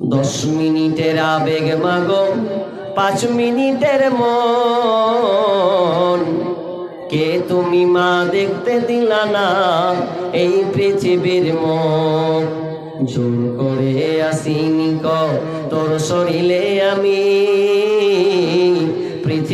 দশ মিনিটের আবেগ মাগো, পাঁচ মিনিটের মন। কে তুমি মা দেখতে দিলা না এই পৃথিবীর মন? জোর করে আসিনি ক, তোর শরীরে আমি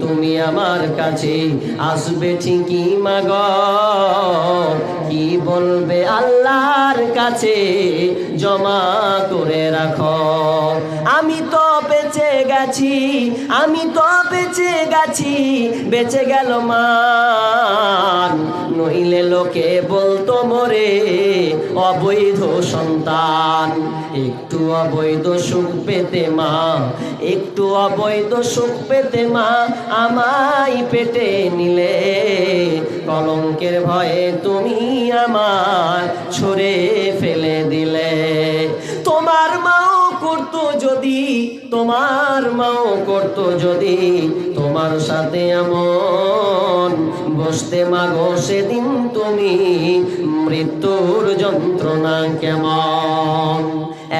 তুমি আমার কাছে আসবে ঠিকই মাগ। কি বলবে আল্লাহর কাছে? জমা করে রাখো। আমি তো বেঁচে গেছি, আমি তো বেঁচে গেছি, বেঁচে গেল মান। নইলে লোকে বলতো, মোরে অবৈধ সন্তান। একটু অবৈধ সুখ পেতে মা, একটু অবৈধ সুখ পেতে মা, আমায় পেটে নিলে। কলঙ্কের ভয়ে তুমি আমার ছড়ে ফেলে দিলে। তোমার মাও করতো যদি, তোমার মাও করতো যদি, তোমার সাথে এমন বসতে মাগো সেদিন তুমি মৃত্যুর যন্ত্রণা কেমন?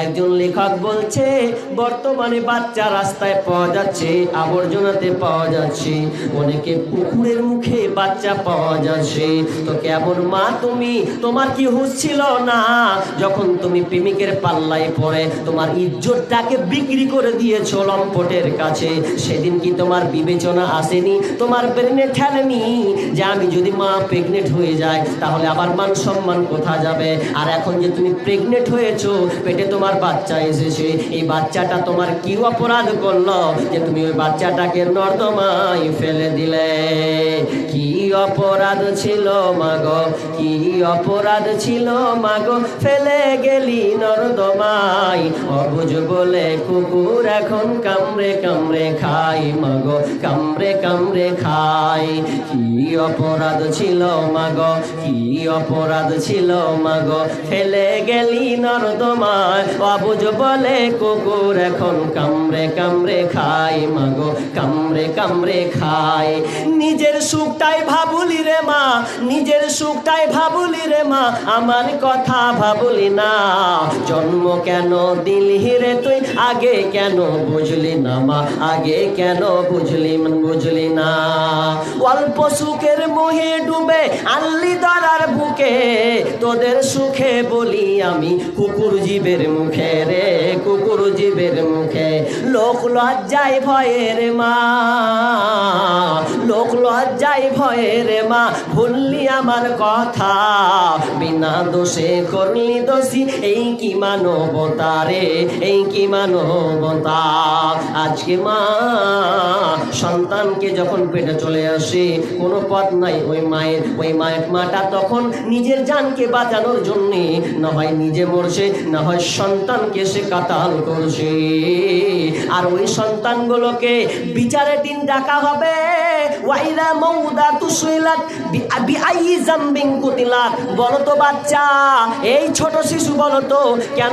একজন লেখক বলছে, বর্তমানে বাচ্চা রাস্তায় পাওয়া যাচ্ছে, আবর্জনাতে পাওয়া যাচ্ছে। অনেকে পুকুরের মুখে বাচ্চা পাওয়া যাচ্ছে। তো কেমন মা তুমি? তোমার কি হুঁশ ছিল না? যখন তুমি প্রেমিকের পাল্লায় পড়ে, তোমার ইজ্জতটাকে বিক্রি করে দিয়েছ লম্পটের কাছে। সেদিন কি তোমার বিবেচনা আসেনি? তোমার ব্রেনে ঠেলেনি যে আমি যদি মা প্রেগনেন্ট হয়ে যায় তাহলে আবার মান সম্মান কোথা যাবে? আর এখন যে তুমি প্রেগনেন্ট হয়েছো, পেটে তোমার বাচ্চা এসেছে, এই বাচ্চাটা তোমার কি অপরাধ করল? যে তুমি ওই বাচ্চাটাকে নর্দমায় ফেলে দিলে। কি অপরাধ ছিল মাগো? কি অপরাধ ছিল মাগো? ফেলে গেলি নর্দমাই অবুঝ বলে কুকুর এখন কামড়ে কামড়ে খাই মাগো, কামড়ে কামড়ে খাই কি অপরাধ ছিল মাগো? কি অপরাধ ছিল মাগো। ফেলে গেলি নর্দমায় অবুঝ বলে কুকুর এখন কামড়ে কামড়ে খাই মাগো। কামড়ে কামড়ে খাই নিজের সুখটাই ভাবুলি রে মা। নিজের সুখটাই ভাবুলি রে মা। আমার কথা ভাবুলি না। জন্ম কেন দিলি রে তুই? আগে কেন বুঝলি না মা? আগে কেন বুঝলি বুঝলি না। অল্প সুখের মোহে ডুবে আল্লি দরার বুকে। তোদের সুখে বলি আমি কুকুর জীবের মুখে রে, কুকুর জীবের মুখে। লোক লজ্জায় ভয়ের মা, লোক লজ্জায় ভয়ের মা, ভুললি আমার কথা, বিনা দোষে করলি দোষী, এই কি মানবতা রে, এই কি মানবতা? আজকে মা সন্তানকে যখন পেটে চলে আসে, কোনো পথ নাই ওই মায়ের ওই মায়ের মাটা তখন নিজের জানকে বাঁচানোর জন্যে, না হয় নিজে মরছে, না হয় সন্তানকে সে কাতাল করছে। আর ওই সন্তানগুলোকে বিচারের দিন ডাকা হবে। ওয়াইরা মৌদা তুসুইলাত বিআই জাম্বিং কুতিলাত। বলো তো বাচ্চা, এই ছোট শিশু বলতো কেন